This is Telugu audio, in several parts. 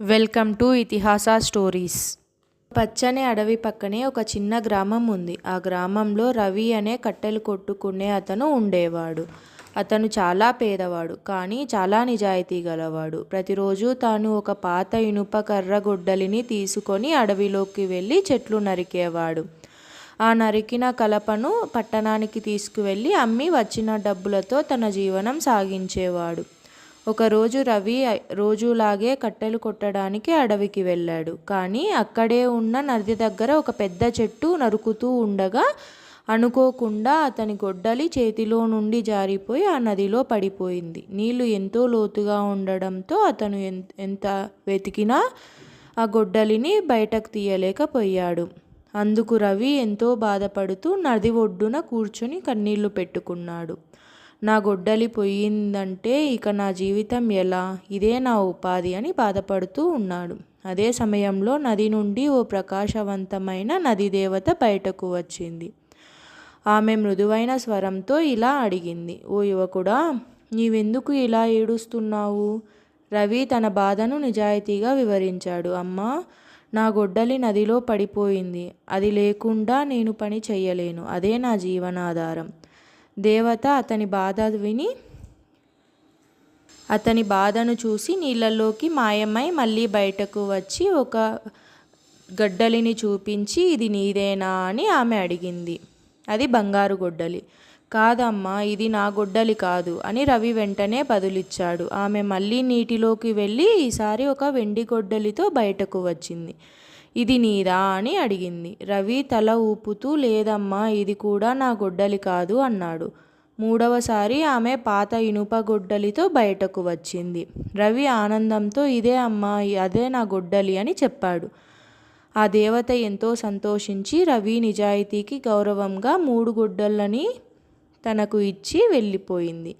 వెల్కమ్ టు ఇతిహాస స్టోరీస్. పచ్చని అడవి పక్కనే ఒక చిన్న గ్రామం ఉంది. ఆ గ్రామంలో రవి అనే కట్టెలు కొట్టుకునే అతను ఉండేవాడు. అతను చాలా పేదవాడు కానీ చాలా నిజాయితీ గలవాడు. ప్రతిరోజు తాను ఒక పాత ఇనుప కర్రగొడ్డలిని తీసుకొని అడవిలోకి వెళ్ళి చెట్లు నరికేవాడు. ఆ నరికిన కలపను పట్టణానికి తీసుకువెళ్ళి అమ్మి వచ్చిన డబ్బులతో తన జీవనం సాగించేవాడు. ఒకరోజు రవి రోజులాగే కట్టెలు కొట్టడానికి అడవికి వెళ్ళాడు. కానీ అక్కడే ఉన్న నది దగ్గర ఒక పెద్ద చెట్టు నరుకుతూ ఉండగా అనుకోకుండా అతని గొడ్డలి చేతిలో నుండి జారిపోయి ఆ నదిలో పడిపోయింది. నీళ్ళు ఎంతో లోతుగా ఉండడంతో అతను ఎంత వెతికినా ఆ గొడ్డలిని బయటకు తీయలేకపోయాడు. అందుకు రవి ఎంతో బాధపడుతూ నది ఒడ్డున కూర్చుని కన్నీళ్ళు పెట్టుకున్నాడు. నా గొడ్డలి పోయిందంటే ఇక నా జీవితం ఎలా? ఇదే నా ఉపాధి అని బాధపడుతూ ఉన్నాడు. అదే సమయంలో నది నుండి ఓ ప్రకాశవంతమైన నది దేవత బయటకు వచ్చింది. ఆమె మృదువైన స్వరంతో ఇలా అడిగింది. ఓ యువకుడా నీవెందుకు ఇలా ఏడుస్తున్నావు? రవి తన బాధను నిజాయితీగా వివరించాడు. అమ్మా నా గొడ్డలి నదిలో పడిపోయింది. అది లేకుండా నేను పని చెయ్యలేను అదే నా జీవనాధారం. దేవత అతని బాధ విని అతని బాధను చూసి నీళ్ళలోకి మాయమై మళ్ళీ బయటకు వచ్చి ఒక గడ్డలిని చూపించి ఇది నీదేనా? అని ఆమె అడిగింది. అది బంగారు గొడ్డలి. కాదమ్మా ఇది నా గొడ్డలి కాదు అని రవి వెంటనే బదులిచ్చాడు. ఆమె మళ్ళీ నీటిలోకి వెళ్ళి ఈసారి ఒక వెండి గొడ్డలితో బయటకు వచ్చింది. ఇది నీదా అని అడిగింది. రవి తల ఊపుతూ లేదమ్మా ఇది కూడా నా గొడ్డలి కాదు అన్నాడు. మూడవసారి ఆమె పాత ఇనుప గొడ్డలితో బయటకు వచ్చింది. రవి ఆనందంతో ఇదే అమ్మా అదే నా గొడ్డలి అని చెప్పాడు. ఆ దేవత ఎంతో సంతోషించి రవి నిజాయితీకి గౌరవంగా మూడు గొడ్డళ్ళని తనకు ఇచ్చి వెళ్ళిపోయింది.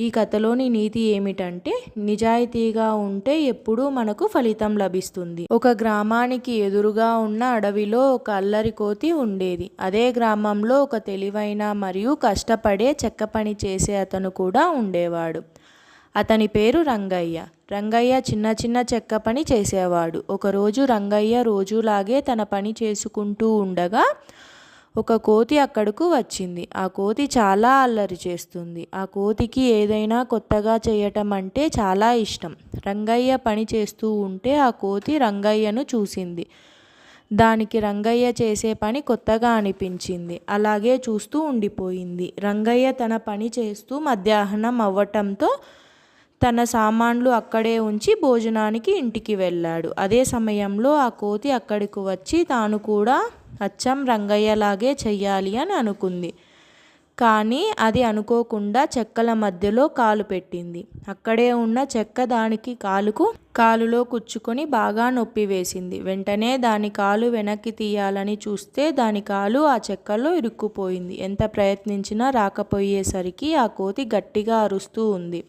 ఈ కథలోని నీతి ఏమిటంటే నిజాయితీగా ఉంటే ఎప్పుడూ మనకు ఫలితం లభిస్తుంది. ఒక గ్రామానికి ఎదురుగా ఉన్న అడవిలో ఒక అల్లరి కోతి ఉండేది. అదే గ్రామంలో ఒక తెలివైన మరియు కష్టపడే చెక్క పని చేసే అతను కూడా ఉండేవాడు. అతని పేరు రంగయ్య. రంగయ్య చిన్న చిన్న చెక్క పని చేసేవాడు. ఒకరోజు రంగయ్య రోజులాగే తన పని చేసుకుంటూ ఉండగా ఒక కోతి అక్కడకు వచ్చింది. ఆ కోతి చాలా అల్లరి చేస్తుంది. ఆ కోతికి ఏదైనా కొత్తగా చేయటం అంటే చాలా ఇష్టం. రంగయ్య పని చేస్తూ ఉంటే ఆ కోతి రంగయ్యను చూసింది. దానికి రంగయ్య చేసే పని కొత్తగా అనిపించింది. అలాగే చూస్తూ ఉండిపోయింది. రంగయ్య తన పని చేస్తూ మధ్యాహ్నం అవ్వటంతో తన సామాన్లు అక్కడే ఉంచి భోజనానికి ఇంటికి వెళ్ళాడు. అదే సమయంలో ఆ కోతి అక్కడికి వచ్చి తాను కూడా అచ్చం రంగయ్యలాగే చెయ్యాలి అని అనుకుంది. కానీ అది అనుకోకుండా చెక్కల మధ్యలో కాలు పెట్టింది. అక్కడే ఉన్న చెక్క దానికి కాలుకు కాలులో కుచ్చుకొని బాగా నొప్పి వేసింది. వెంటనే దాని కాలు వెనక్కి తీయాలని చూస్తే దాని కాలు ఆ చెక్కలో ఇరుక్కుపోయింది. ఎంత ప్రయత్నించినా రాకపోయేసరికి ఆ కోతి గట్టిగా అరుస్తూ ఉంది.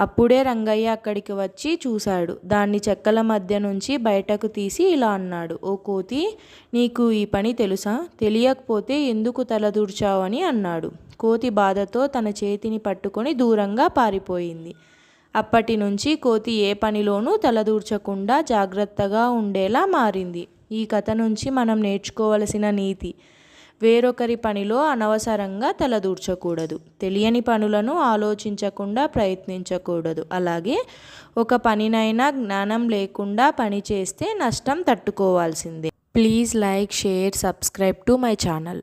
అప్పుడే రంగయ్య అక్కడికి వచ్చి చూశాడు. దాన్ని చెక్కల మధ్య నుంచి బయటకు తీసి ఇలా అన్నాడు. ఓ కోతి నీకు ఈ పని తెలుసా? తెలియకపోతే ఎందుకు తలదూర్చావని అన్నాడు. కోతి బాధతో తన చేతిని పట్టుకొని దూరంగా పారిపోయింది. అప్పటి నుంచి కోతి ఏ పనిలోనూ తలదూర్చకుండా జాగ్రత్తగా ఉండేలా మారింది. ఈ కథ నుంచి మనం నేర్చుకోవలసిన నీతి వేరొకరి పనిలో అనవసరంగా తలదూర్చకూడదు. తెలియని పనులను ఆలోచించకుండా ప్రయత్నించకూడదు. అలాగే ఒక పనినైనా జ్ఞానం లేకుండా పని చేస్తే నష్టం తట్టుకోవాల్సిందే. Please like share subscribe to my channel.